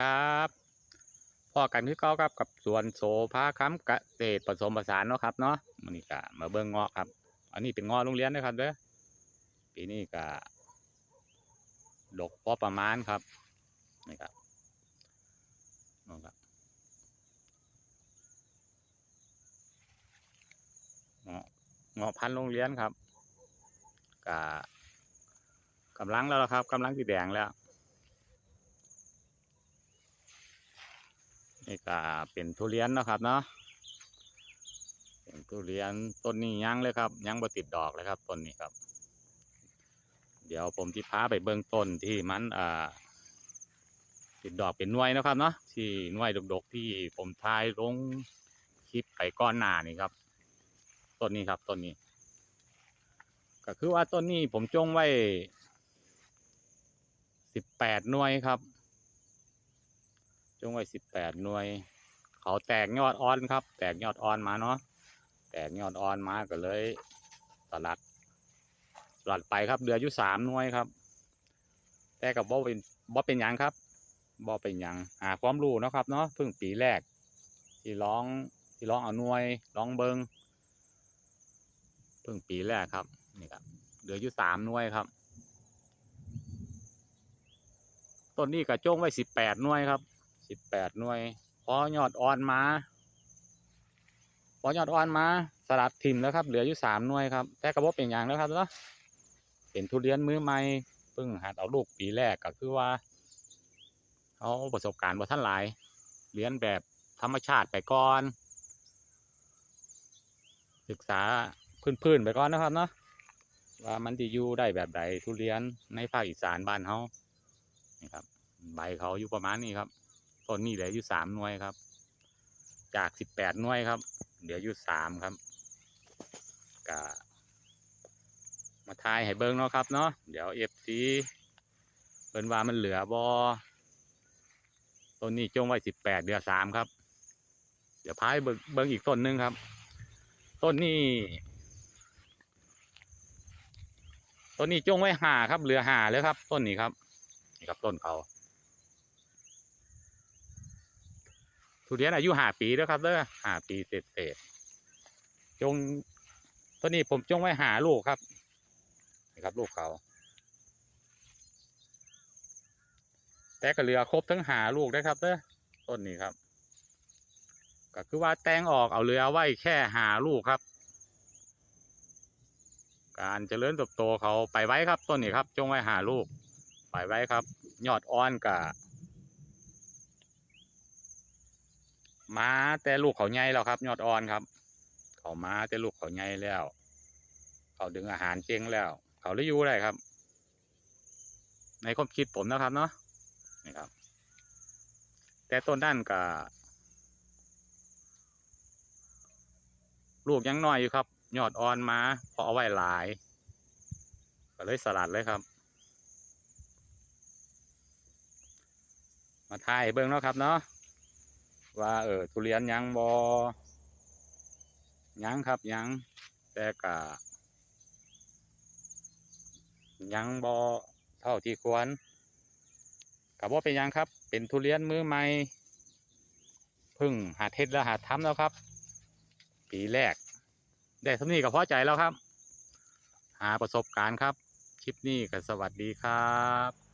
ครับพ่อกันคือเก่าครับกับสวนโสภาค้ำเกษตรผสมผสานเนาะครับเนาะมันนี่ก็มาเบิ่งเงาะครับ อันนี้เป็นเงาะโรงเรียนนะครับเด้อปีนี้ก็ดกพอประมาณครับนี่ครับนี่ครับเงาะเงาะพันโรงเรียนครับก็กำลังแล้วละครับกำลังสีแดงแล้ว นี่ก็เป็นทุเรียนนะครับเนาะเป็นทุเรียนต้นนี้ยังเลยครับ ยังบ่ติดดอกเลยครับต้นนี้ครับ เดี๋ยวผมที่พาไปเบื้องต้นที่มันอ่าติดดอกเป็นหน่วยนะครับเนาะที่หน่วยดกๆที่ผมทายลงคลิปไปก้อนหน้านี่ครับต้นนี้ครับต้นนี้ ก็คือว่าต้นนี้ผมจงไว้สิบแปดหน่วยครับ จงไว้สิบแปดหน่วย เขาแตกยอดอ่อนครับ แตกยอดอ่อนมาเนาะแตกยอดอ่อนมาก็เลยสลัดสลัดไปครับเหลืออยู่สามหน่วยครับ แต่กับบ่เป็นบ่เป็นยังครับบ่เป็นยังหาความรู้นะครับเนาะเพิ่งปีแรก ที่ร้องที่ร้องเอาหน่วยร้องเบิงเพิ่งปีแรกครับนี่ครับเหลืออยู่สามหน่วยครับต้นนี้ก็จงไว้สิบแปดหน่วยครับ สิบแปดหน่วย พอยอดอ่อนมา พอยอดอ่อนมา สลัดทิมแล้วครับ เหลืออยู่สามหน่วยครับแต่กระบอกเป็นอย่างแล้วครับเนาะเป็นทุเรียนมือใหม่เพิ่งหัดเอาลูกปีแรกก็คือว่าเขาประสบการณ์บ่ท่านหลายเรียนแบบธรรมชาติไปก่อน ศึกษาพื้นๆไปก่อนนะครับเนาะว่ามันจะอยู่ได้แบบใดทุเรียนในภาคอีสานบ้านเขานี่ครับ ใบเขาอยู่ประมาณนี้ครับ ต้นนี้เหลืออยู่สามหน่วยครับ จากสิบแปดหน่วยครับ เหลืออยู่สามครับกะมาทายให้เบิ้งเนาะครับเนาะเดี๋ยวเอฟซีเปิ้นว่ามันเหลือบอต้นนี้จงไว้สิบแปดเดือสามครับ เดี๋ยวพายเบิ้งอีกต้นหนึงครับ ต้นนี้ต้นนี้จงไว้ห่าครับ เหลือห่าเลยครับ ต้นนี้ครับนี่ครับต้นเขา ทุเรียนอายุห้าปีแล้วครับเด้อห้าปีเศษเศษจงตัวนี้ผมจงไว้หาลูกครับนี่ครับลูกเขา แต่ก็เหลือครบทั้งหาลูกได้ครับเด้อต้นนี้ครับ ก็คือว่าแตงออกเอาเรือไว้แค่หาลูกครับ การเจริญเติบโตเขาไปไว้ครับต้นนี้ครับ จงไว้หาลูกไปไว้ครับ ยอดอ่อนกับ มาแต่ลูกเขาใหญ่แล้วครับ ยอดอ่อนครับ เขามาแต่ลูกเขาใหญ่แล้ว เขาดึงอาหารเจงแล้ว เขาเลยอยู่ได้ครับ ในความคิดผมนะครับเนาะนี่ครับ แต่ต้นด้านกับลูกยังน้อยอยู่ครับ ยอดอ่อนมาพอเอาไว้หลาย ก็เลยสลัดเลยครับ มาถ่ายเบิ้งเนาะครับเนาะ ว่าเออทุเรียนยังบอยังครับยังแต่กะยังบอเท่าที่ควรกับว่าเป็นยังครับ เป็นทุเรียนมือใหม่พึ่งหาเทศแล้วหาทำแล้วครับ ปีแรก ได้สำนี้ก็พอใจแล้วครับ หาประสบการณ์ครับ คลิปนี้ก็สวัสดีครับ